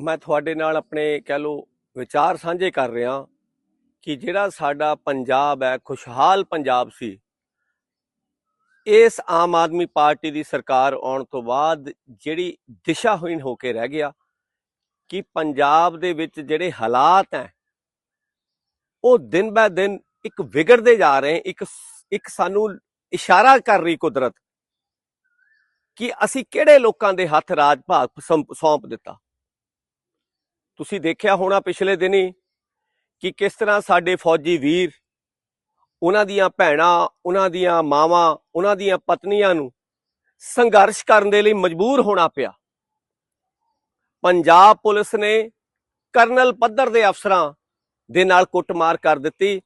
ਮੈਂ ਤੁਹਾਡੇ ਨਾਲ ਆਪਣੇ ਕਹਿ ਲਓ ਵਿਚਾਰ ਸਾਂਝੇ ਕਰ ਰਿਹਾ ਕਿ ਜਿਹੜਾ ਸਾਡਾ ਪੰਜਾਬ ਹੈ, ਖੁਸ਼ਹਾਲ ਪੰਜਾਬ ਸੀ, ਇਸ ਆਮ ਆਦਮੀ ਪਾਰਟੀ ਦੀ ਸਰਕਾਰ ਆਉਣ ਤੋਂ ਬਾਅਦ ਜਿਹੜੀ ਦਿਸ਼ਾਹੀਣ ਹੋ ਕੇ ਰਹਿ ਗਿਆ ਕਿ ਪੰਜਾਬ ਦੇ ਵਿੱਚ ਜਿਹੜੇ ਹਾਲਾਤ ਹੈ, ਉਹ ਦਿਨ ਬਾ ਦਿਨ ਇੱਕ ਵਿਗੜਦੇ ਜਾ ਰਹੇ, ਇੱਕ ਇੱਕ ਸਾਨੂੰ ਇਸ਼ਾਰਾ ਕਰ ਰਹੀ ਕੁਦਰਤ ਕਿ ਅਸੀਂ ਕਿਹੜੇ ਲੋਕਾਂ ਦੇ ਹੱਥ ਰਾਜ ਭਾਗ ਸੰਪ- ਸੌਂਪ ਦਿੱਤਾ। ਤੁਸੀਂ ਦੇਖਿਆ ਹੋਣਾ ਪਿਛਲੇ ਦਿਨੀ ਕਿ ਕਿਸ ਤਰ੍ਹਾਂ ਸਾਡੇ ਫੌਜੀ ਵੀਰ, ਉਹਨਾਂ ਦੀਆਂ ਭੈਣਾਂ, ਉਹਨਾਂ ਦੀਆਂ ਮਾਵਾਂ, ਉਹਨਾਂ ਦੀਆਂ ਪਤਨੀਆਂ ਨੂੰ ਸੰਘਰਸ਼ ਕਰਨ ਦੇ ਲਈ ਮਜਬੂਰ ਹੋਣਾ ਪਿਆ। ਪੰਜਾਬ ਪੁਲਿਸ ਨੇ ਕਰਨਲ ਪੱਧਰ ਦੇ ਅਫਸਰਾਂ ਦੇ ਨਾਲ ਕੁੱਟਮਾਰ ਕਰ ਦਿੱਤੀ।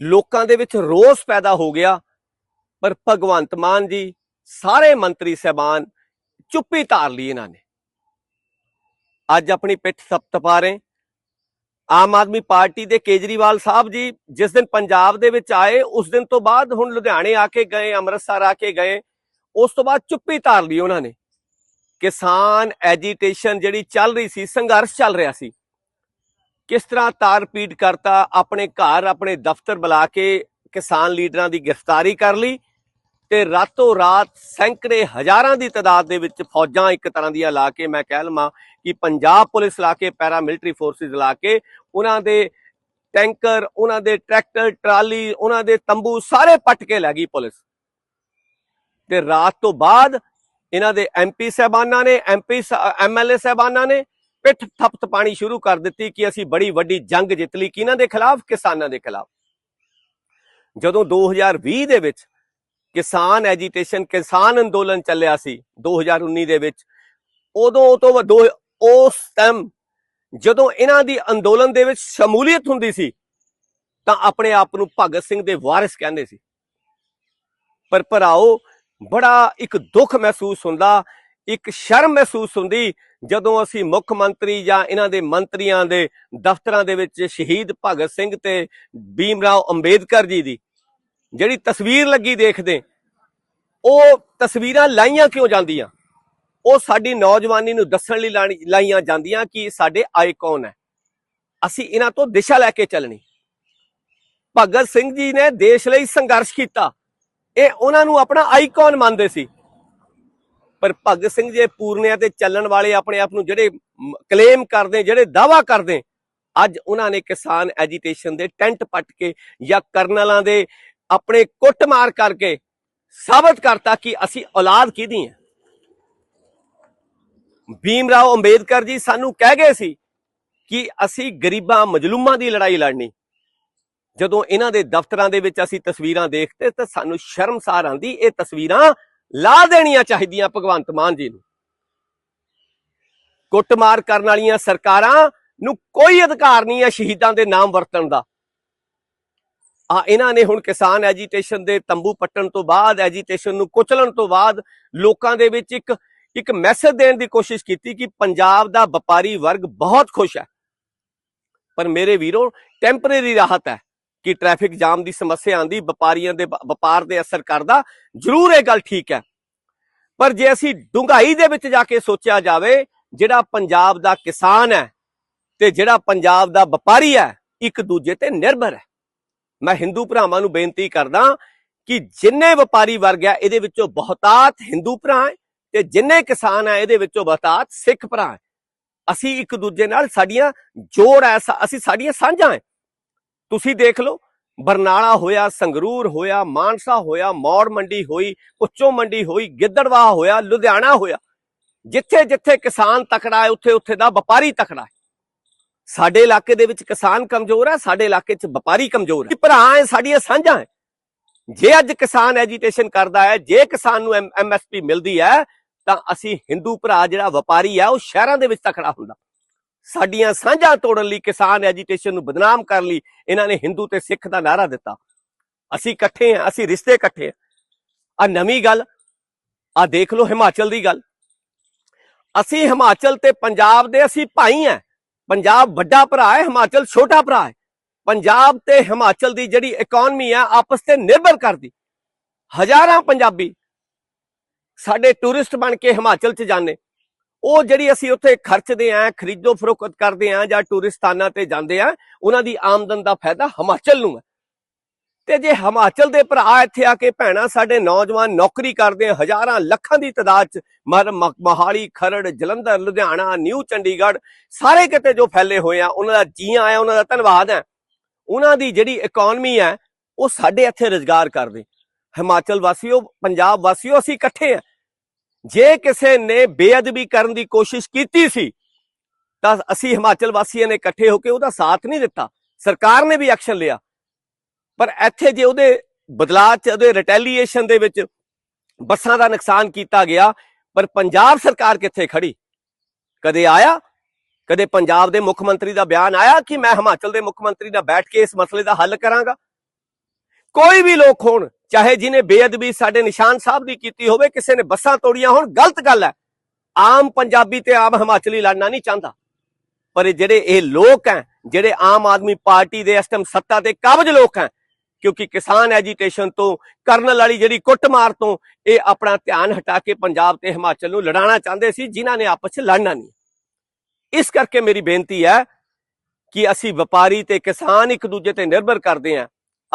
ਲੋਕਾਂ ਦੇ ਵਿੱਚ ਰੋਸ ਪੈਦਾ ਹੋ ਗਿਆ, ਪਰ ਭਗਵੰਤ ਮਾਨ ਜੀ, ਸਾਰੇ ਮੰਤਰੀ ਸਹਿਬਾਨ ਚੁੱਪੀ ਧਾਰ ਲਈ ਇਹਨਾਂ ਨੇ। ਅੱਜ ਆਪਣੀ ਪਿੱਠ ਤਪਾ ਰਹੇ। ਆਮ ਆਦਮੀ ਪਾਰਟੀ ਦੇ ਕੇਜਰੀਵਾਲ ਸਾਹਿਬ ਜੀ, ਜਿਸ ਦਿਨ ਪੰਜਾਬ ਦੇ ਵਿੱਚ ਆਏ, ਉਸ ਦਿਨ ਤੋਂ ਬਾਅਦ ਹੁਣ ਲੁਧਿਆਣੇ ਆ ਕੇ ਗਏ, ਅੰਮ੍ਰਿਤਸਰ ਆ ਕੇ ਗਏ, ਉਸ ਤੋਂ ਬਾਅਦ ਚੁੱਪੀ ਧਾਰ ਲਈ ਉਹਨਾਂ ਨੇ। ਕਿਸਾਨ ਐਜੀਟੇਸ਼ਨ ਜਿਹੜੀ ਚੱਲ ਰਹੀ ਸੀ, ਸੰਘਰਸ਼ ਚੱਲ ਰਿਹਾ ਸੀ। ਕਿਸ ਤਰ੍ਹਾਂ ਤਾਰ ਪੀਟ ਕਰਤਾ, ਆਪਣੇ ਘਰ, ਆਪਣੇ ਦਫ਼ਤਰ ਬੁਲਾ ਕੇ ਕਿਸਾਨ ਲੀਡਰਾਂ ਦੀ ਗ੍ਰਿਫਤਾਰੀ ਕਰ ਲਈ ਤੇ ਰਾਤੋਂ ਰਾਤ ਸੈਂਕੜੇ ਹਜ਼ਾਰਾਂ ਦੀ ਤਾਦਾਦ ਦੇ ਵਿੱਚ ਫੌਜਾਂ ਇੱਕ ਤਰ੍ਹਾਂ ਦੀਆਂ ਲਾ ਕੇ, ਮੈਂ ਕਹਿ ਲਵਾਂ ਕਿ ਪੰਜਾਬ ਪੁਲਿਸ ਲਾ ਕੇ ਪੈਰਾ ਮਿਲਟਰੀ ਫੋਰਸਿਸ ਲਾ ਕੇ, ਉਹਨਾਂ ਦੇ ਟੈਂਕਰ, ਉਹਨਾਂ ਦੇ ਟਰੈਕਟਰ, ਟਰਾਲੀ, ਉਹਨਾਂ ਦੇ ਤੰਬੂ ਸਾਰੇ ਪੱਟ ਕੇ ਲੈ ਗਈ ਪੁਲਿਸ। ਤੇ ਰਾਤ ਤੋਂ ਬਾਅਦ ਇਹਨਾਂ ਦੇ ਐਮਪੀ ਸਹਿਬਾਨਾਂ ਨੇ ਐਮਪੀ ਐਮਐਲਏ ਸਹਿਬਾਨਾਂ ਨੇ ਪਿੱਠ ਥਪਤ ਪਾਣੀ ਸ਼ੁਰੂ ਕਰ ਦਿੱਤੀ ਕਿ ਅਸੀਂ ਬੜੀ ਵੱਡੀ ਜੰਗ ਜਿੱਤ ਲਈ ਕਿਹਨਾਂ ਦੇ ਖਿਲਾਫ? ਕਿਸਾਨਾਂ ਦੇ ਖਿਲਾਫ। ਜਦੋਂ 2020 ਦੇ ਵਿੱਚ ਕਿਸਾਨ ਐਜੀਟੇਸ਼ਨ ਕਿਸਾਨ ਅੰਦੋਲਨ ਚੱਲਿਆ ਸੀ 2019 ਦੇ ਵਿੱਚ। ਉਦੋਂ ਉਹ ਤੋਂ ਵਧੋ ਉਸ ਟਾਈਮ ਜਦੋਂ ਇਹਨਾਂ ਦੀ ਅੰਦੋਲਨ ਦੇ ਵਿੱਚ ਸ਼ਮੂਲੀਅਤ ਹੁੰਦੀ ਸੀ, ਤਾਂ ਆਪਣੇ ਆਪ ਨੂੰ ਭਗਤ ਸਿੰਘ ਦੇ ਵਾਰਿਸ ਕਹਿੰਦੇ ਸੀ। ਪਰ ਭਰਾਓ, ਬੜਾ ਇੱਕ ਦੁੱਖ ਮਹਿਸੂਸ ਹੁੰਦਾ, ਇੱਕ ਸ਼ਰਮ ਮਹਿਸੂਸ ਹੁੰਦੀ ਜਦੋਂ ਅਸੀਂ ਮੁੱਖ ਮੰਤਰੀ ਜਾਂ ਇਹਨਾਂ ਦੇ ਮੰਤਰੀਆਂ ਦੇ ਦਫ਼ਤਰਾਂ ਦੇ ਵਿੱਚ ਸ਼ਹੀਦ ਭਗਤ ਸਿੰਘ ਤੇ ਭੀਮ ਰਾਓ ਅੰਬੇਦਕਰ ਜੀ ਦੀ ਜਿਹੜੀ ਤਸਵੀਰ ਲੱਗੀ ਦੇਖਦੇ, ਉਹ ਤਸਵੀਰਾਂ ਲਾਈਆਂ ਕਿਉਂ ਜਾਂਦੀਆਂ? ਉਹ ਸਾਡੀ ਨੌਜਵਾਨੀ ਨੂੰ ਦੱਸਣ ਲਈ ਲਾਈਆਂ ਜਾਂਦੀਆਂ ਕਿ ਸਾਡੇ ਆਈਕਨ ਹੈ? ਅਸੀਂ ਇਹਨਾਂ ਤੋਂ ਦਿਸ਼ਾ ਲੈ ਕੇ ਚੱਲਣੀ। ਭਗਤ ਸਿੰਘ ਜੀ ਨੇ ਦੇਸ਼ ਲਈ ਸੰਘਰਸ਼ ਕੀਤਾ। ਇਹ ਉਹਨਾਂ ਨੂੰ ਆਪਣਾ ਆਈਕਨ ਮੰਨਦੇ ਸੀ? ਪਰ ਭਗਤ ਸਿੰਘ ਜੀ ਪੂਰਨਿਆਂ ਤੇ ਚੱਲਣ ਵਾਲੇ ਆਪਣੇ ਆਪ ਨੂੰ ਜਿਹੜੇ ਕਲੇਮ ਕਰਦੇ, ਜਿਹੜੇ ਦਾਵਾ ਕਰਦੇ, ਅੱਜ ਉਹਨਾਂ ਨੇ ਕਿਸਾਨ ਐਜੀਟੇਸ਼ਨ ਦੇ ਟੈਂਟ ਪੱਟ ਕੇ ਜਾਂ ਕਰਨਲਾਂ ਦੇ ਆਪਣੇ ਕੁੱਟਮਾਰ ਕਰਕੇ ਸਾਬਤ ਕਰਤਾ ਕਿ ਅਸੀਂ ਔਲਾਦ ਕਿਹਦੀ ਹੈ? ਭੀਮ ਰਾਓ ਅੰਬੇਦਕਰ ਜੀ ਸਾਨੂੰ ਕਹਿ ਗਏ ਸੀ ਕਿ ਅਸੀਂ ਗਰੀਬਾਂ ਮਜਲੂਮਾਂ ਦੀ ਲੜਾਈ ਲੜਨੀ। ਜਦੋਂ ਇਹਨਾਂ ਦੇ ਦਫ਼ਤਰਾਂ ਦੇ ਵਿੱਚ ਅਸੀਂ ਤਸਵੀਰਾਂ ਦੇਖਦੇ ਤਾਂ ਸਾਨੂੰ ਸ਼ਰਮਸਾਰ ਆਂਦੀ, ਇਹ ਤਸਵੀਰਾਂ ਲਾ ਦੇਣੀਆਂ ਚਾਹੀਦੀਆਂ ਭਗਵੰਤ ਮਾਨ ਜੀ ਨੂੰ। ਕੁੱਟਮਾਰ ਕਰਨ ਵਾਲੀਆਂ ਸਰਕਾਰਾਂ ਨੂੰ ਕੋਈ ਅਧਿਕਾਰ ਨਹੀਂ ਹੈ ਸ਼ਹੀਦਾਂ ਦੇ ਨਾਮ ਵਰਤਣ ਦਾ। ਆ, ਇਹਨਾਂ ਨੇ ਹੁਣ ਕਿਸਾਨ ਐਜੀਟੇਸ਼ਨ ਦੇ ਤੰਬੂ ਪੱਟਣ ਤੋਂ ਬਾਅਦ ਐਜੀਟੇਸ਼ਨ ਨੂੰ ਕੁਚਲਣ ਤੋਂ ਬਾਅਦ ਲੋਕਾਂ ਦੇ ਵਿੱਚ ਇੱਕ ਇੱਕ ਮੈਸੇਜ ਦੇਣ ਦੀ ਕੋਸ਼ਿਸ਼ ਕੀਤੀ ਕਿ ਪੰਜਾਬ ਦਾ ਵਪਾਰੀ ਵਰਗ ਬਹੁਤ ਖੁਸ਼ ਹੈ। ਪਰ ਮੇਰੇ ਵੀਰੋ ਟੈਂਪਰੇਰੀ ਰਾਹਤ ਹੈ ਕਿ ਟ੍ਰੈਫਿਕ ਜਾਮ ਦੀ ਸਮੱਸਿਆ ਆਂਦੀ ਵਪਾਰੀਆਂ ਦੇ ਵਪਾਰ ਦੇ ਅਸਰ ਕਰਦਾ, ਜ਼ਰੂਰ ਇਹ ਗੱਲ ਠੀਕ ਹੈ। ਪਰ ਜੇ ਅਸੀਂ ਡੂੰਘਾਈ ਦੇ ਵਿੱਚ ਜਾ ਕੇ ਸੋਚਿਆ ਜਾਵੇ, ਜਿਹੜਾ ਪੰਜਾਬ ਦਾ ਕਿਸਾਨ ਹੈ ਤੇ ਜਿਹੜਾ ਪੰਜਾਬ ਦਾ ਵਪਾਰੀ ਹੈ, ਇੱਕ ਦੂਜੇ ਤੇ ਨਿਰਭਰ ਹੈ। ਮੈਂ ਹਿੰਦੂ ਭਰਾਵਾਂ ਨੂੰ ਬੇਨਤੀ ਕਰਦਾ ਕਿ ਜਿੰਨੇ ਵਪਾਰੀ ਵਰਗ ਹੈ ਇਹਦੇ ਵਿੱਚੋਂ ਬਹੁਤਾਤ ਹਿੰਦੂ ਭਰਾ ਹੈ ਤੇ ਜਿੰਨੇ ਕਿਸਾਨ ਹੈ ਇਹਦੇ ਵਿੱਚੋਂ ਬਹੁਤਾਤ ਸਿੱਖ ਭਰਾ ਹੈ। ਅਸੀਂ ਇੱਕ ਦੂਜੇ ਨਾਲ ਸਾਡੀਆਂ ਜੋੜ ਹੈ ਅਸੀਂ ਸਾਡੀਆਂ ਸਾਂਝਾਂ ਹੈ ਤੁਸੀਂ ਦੇਖ ਲਓ, ਬਰਨਾਲਾ ਹੋਇਆ, ਸੰਗਰੂਰ ਹੋਇਆ, ਮਾਨਸਾ ਹੋਇਆ, ਮੌੜ ਮੰਡੀ ਹੋਈ ਉੱਚੋ ਮੰਡੀ ਹੋਈ, ਗਿੱਦੜਵਾਹ ਹੋਇਆ, ਲੁਧਿਆਣਾ ਹੋਇਆ। ਜਿੱਥੇ ਜਿੱਥੇ ਕਿਸਾਨ ਤਕੜਾ ਹੈ ਉੱਥੇ ਉੱਥੇ ਦਾ ਵਪਾਰੀ ਤਕੜਾ ਹੈ। ਸਾਡੇ ਇਲਾਕੇ ਦੇ ਵਿੱਚ ਕਿਸਾਨ ਕਮਜ਼ੋਰ ਹੈ ਸਾਡੇ ਇਲਾਕੇ 'ਚ ਵਪਾਰੀ ਕਮਜ਼ੋਰ ਹੈ ਭਰਾ ਹੈ, ਸਾਡੀਆਂ ਸਾਂਝਾਂ ਹੈ। ਜੇ ਅੱਜ ਕਿਸਾਨ ਐਜੀਟੇਸ਼ਨ ਕਰਦਾ ਹੈ, ਜੇ ਕਿਸਾਨ ਨੂੰ ਐਮਐਸਪੀ ਮਿਲਦੀ ਹੈ, ਤਾਂ ਅਸੀਂ ਹਿੰਦੂ ਭਰਾ ਜਿਹੜਾ ਵਪਾਰੀ ਹੈ ਉਹ ਸ਼ਹਿਰਾਂ ਦੇ ਵਿੱਚ ਤਕੜਾ ਹੁੰਦਾ। ਸਾਡੀਆਂ ਸਾਂਝਾਂ ਤੋੜਨ ਲਈ, ਕਿਸਾਨ ਐਜੀਟੇਸ਼ਨ ਨੂੰ ਬਦਨਾਮ ਕਰਨ ਲਈ ਇਹਨਾਂ ਨੇ ਹਿੰਦੂ ਤੇ ਸਿੱਖ ਦਾ ਨਾਰਾ ਦਿੱਤਾ। ਅਸੀਂ ਇਕੱਠੇ ਹਾਂ, ਅਸੀਂ ਰਿਸ਼ਤੇ ਇਕੱਠੇ ਆ ਨਵੀਂ ਗੱਲ ਆ ਦੇਖ ਲਓ ਹਿਮਾਚਲ ਦੀ ਗੱਲ। ਅਸੀਂ ਹਿਮਾਚਲ ਤੇ ਪੰਜਾਬ ਦੇ ਅਸੀਂ ਭਾਈ ਹਾਂ। ਪੰਜਾਬ ਵੱਡਾ ਭਰਾ ਹੈ, ਹਿਮਾਚਲ ਛੋਟਾ ਭਰਾ ਹੈ। ਪੰਜਾਬ ਤੇ ਹਿਮਾਚਲ ਦੀ ਜਿਹੜੀ ਇਕਨੋਮੀ ਹੈ, ਆਪਸ ਤੇ ਨਿਰਭਰ ਕਰਦੀ। ਹਜ਼ਾਰਾਂ ਪੰਜਾਬੀ ਸਾਡੇ ਟੂਰਿਸਟ ਬਣ ਕੇ ਹਿਮਾਚਲ ਚ ਜਾਂਦੇ। ਉਹ ਜਿਹੜੀ ਅਸੀਂ ਉੱਥੇ ਖਰਚਦੇ ਆਂ ਖਰੀਦੋ ਫਰੋਖਤ ਕਰਦੇ ਆਂ ਜਾਂ ਟੂਰਿਸਟਾਨਾਂ ਤੇ ਜਾਂਦੇ ਆਂ, ਉਹਨਾਂ ਦੀ ਆਮਦਨ ਦਾ ਫਾਇਦਾ ਹਿਮਾਚਲ ਨੂੰ ਹੈ। ਤੇ ਜੇ ਹਿਮਾਚਲ ਦੇ ਭਰਾ ਇੱਥੇ ਆ ਕੇ ਭੈਣਾ ਸਾਡੇ ਨੌਜਵਾਨ ਨੌਕਰੀ ਕਰਦੇ ਹਜ਼ਾਰਾਂ ਲੱਖਾਂ ਦੀ ਤਾਦਾਦ ਚ, ਮਰ ਮ- ਮੋਹਾਲੀ, ਖਰੜ, ਜਲੰਧਰ, ਲੁਧਿਆਣਾ, ਨਿਊ ਚੰਡੀਗੜ੍ਹ, ਸਾਰੇ ਕਿਤੇ ਜੋ ਫੈਲੇ ਹੋਏ ਆ, ਉਹਨਾਂ ਦਾ ਜੀ ਆਇਆ, ਉਹਨਾਂ ਦਾ ਧੰਨਵਾਦ ਹੈ। ਉਹਨਾਂ ਦੀ ਜਿਹੜੀ ਇਕਨੋਮੀ ਹੈ, ਉਹ ਸਾਡੇ ਇੱਥੇ ਰੁਜ਼ਗਾਰ ਕਰਦੇ। ਹਿਮਾਚਲ ਵਾਸੀਓ, ਪੰਜਾਬ ਵਾਸੀਓ, ਅਸੀਂ ਇਕੱਠੇ ਆ। ਜੇ ਕਿਸੇ ਨੇ ਬੇਅਦਬੀ ਕਰਨ ਦੀ ਕੋਸ਼ਿਸ਼ ਕੀਤੀ ਸੀ, ਤਾਂ ਅਸੀਂ ਹਿਮਾਚਲ ਵਾਸੀਆਂ ਨੇ ਇਕੱਠੇ ਹੋ ਕੇ ਉਹਦਾ ਸਾਥ ਨਹੀਂ ਦਿੱਤਾ। ਸਰਕਾਰ ਨੇ ਵੀ ਐਕਸ਼ਨ ਲਿਆ। ਪਰ ਇੱਥੇ ਜੇ ਉਹਦੇ ਬਦਲਾਅ ਚ, ਉਹਦੇ ਰਿਟੈਲੀਏਸ਼ਨ ਦੇ ਵਿੱਚ ਬੱਸਾਂ ਦਾ ਨੁਕਸਾਨ ਕੀਤਾ ਗਿਆ, ਪਰ ਪੰਜਾਬ ਸਰਕਾਰ ਕਿੱਥੇ ਖੜੀ? ਕਦੇ ਆਇਆ? ਕਦੇ ਪੰਜਾਬ ਦੇ ਮੁੱਖ ਮੰਤਰੀ ਦਾ ਬਿਆਨ ਆਇਆ ਕਿ ਮੈਂ ਹਿਮਾਚਲ ਦੇ ਮੁੱਖ ਮੰਤਰੀ ਨਾਲ ਬੈਠ ਕੇ ਇਸ ਮਸਲੇ ਦਾ ਹੱਲ ਕਰਾਂਗਾ? ਕੋਈ ਵੀ ਲੋਕ ਹੋਣ, ਚਾਹੇ ਜਿਹਨੇ ਬੇਅਦਬੀ ਸਾਡੇ ਨਿਸ਼ਾਨ ਸਾਹਿਬ ਦੀ ਕੀਤੀ ਹੋਵੇ, ਕਿਸੇ ਨੇ ਬੱਸਾਂ ਤੋੜੀਆਂ ਹੋਣ, ਗਲਤ ਗੱਲ ਹੈ। ਆਮ ਪੰਜਾਬੀ ਤੇ ਆਮ ਹਿਮਾਚਲੀ ਲੜਨਾ ਨਹੀਂ ਚਾਹੁੰਦਾ। ਪਰ ਇਹ ਜਿਹੜੇ ਇਹ ਲੋਕ ਹੈ, ਜਿਹੜੇ ਆਮ ਆਦਮੀ ਪਾਰਟੀ ਦੇ ਇਸ ਟਾਈਮ ਸੱਤਾ ਤੇ ਕਾਬਜ ਲੋਕ ਹੈ ਕਿਉਂਕਿ ਕਿਸਾਨ ਐਜੀਟੇਸ਼ਨ ਤੋਂ ਕਰਨਲ ਵਾਲੀ ਜਿਹੜੀ ਕੁੱਟਮਾਰ ਤੋਂ, ਇਹ ਆਪਣਾ ਧਿਆਨ ਹਟਾ ਕੇ ਪੰਜਾਬ ਤੇ ਹਿਮਾਚਲ ਨੂੰ ਲੜਾਉਣਾ ਚਾਹੁੰਦੇ ਸੀ, ਜਿਨ੍ਹਾਂ ਨੇ ਆਪਸ 'ਚ ਲੜਨਾ ਨਹੀਂ। ਇਸ ਕਰਕੇ ਮੇਰੀ ਬੇਨਤੀ ਹੈ ਕਿ ਅਸੀਂ ਵਪਾਰੀ ਤੇ ਕਿਸਾਨ ਇੱਕ ਦੂਜੇ ਤੇ ਨਿਰਭਰ ਕਰਦੇ ਹਾਂ।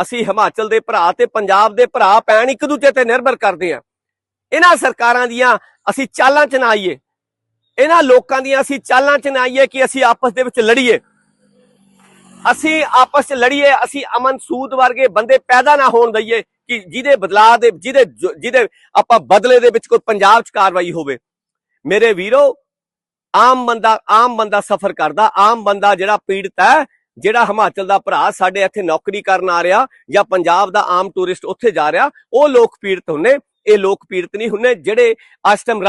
ਅਸੀਂ ਹਿਮਾਚਲ ਦੇ ਭਰਾ ਤੇ ਪੰਜਾਬ ਦੇ ਭਰਾ ਪੈਣ ਇੱਕ ਦੂਜੇ ਤੇ ਨਿਰਭਰ ਕਰਦੇ ਹਾਂ। ਇਹਨਾਂ ਸਰਕਾਰਾਂ ਦੀਆਂ ਅਸੀਂ ਚਾਲਾਂ ਚ ਨਾ ਆਈਏ। ਇਹਨਾਂ ਲੋਕਾਂ ਦੀਆਂ ਅਸੀਂ ਚਾਲਾਂ ਚ ਨਾ ਆਈਏ ਕਿ ਅਸੀਂ ਆਪਸ ਦੇ ਵਿੱਚ ਲੜੀਏ। ਅਸੀਂ ਆਪਸ ਚ ਲੜੀਏ, ਅਸੀਂ ਅਮਨ ਸੂਦ ਵਰਗੇ ਬੰਦੇ ਪੈਦਾ ਨਾ ਹੋਣ ਦਈਏ ਕਿ ਜਿਹਦੇ ਬਦਲਾਅ ਦੇ, ਜਿਹਦੇ ਜਿਹਦੇ ਆਪਾਂ ਬਦਲੇ ਦੇ ਵਿੱਚ ਕੋਈ ਪੰਜਾਬ ਚ ਕਾਰਵਾਈ ਹੋਵੇ। ਮੇਰੇ ਵੀਰੋ, ਆਮ ਬੰਦਾ ਆਮ ਬੰਦਾ ਸਫਰ ਕਰਦਾ, ਆਮ ਬੰਦਾ ਜਿਹੜਾ ਪੀੜਤ ਹੈ, ਜਿਹੜਾ ਹਿਮਾਚਲ ਦਾ ਭਰਾ ਸਾਡੇ ਇੱਥੇ ਨੌਕਰੀ ਕਰਨ ਆ ਰਿਹਾ ਜਾਂ ਪੰਜਾਬ ਦਾ ਆਮ ਟੂਰਿਸਟ ਉੱਥੇ ਜਾ ਰਿਹਾ, ਉਹ ਲੋਕ ਪੀੜਤ ਹੁੰਨੇ, ਇਹ ਲੋਕ ਪੀੜਤ ਨਹੀਂ ਹੁੰਨੇ ਜਿਹੜੇ ਇਸ ਟਾਈਮ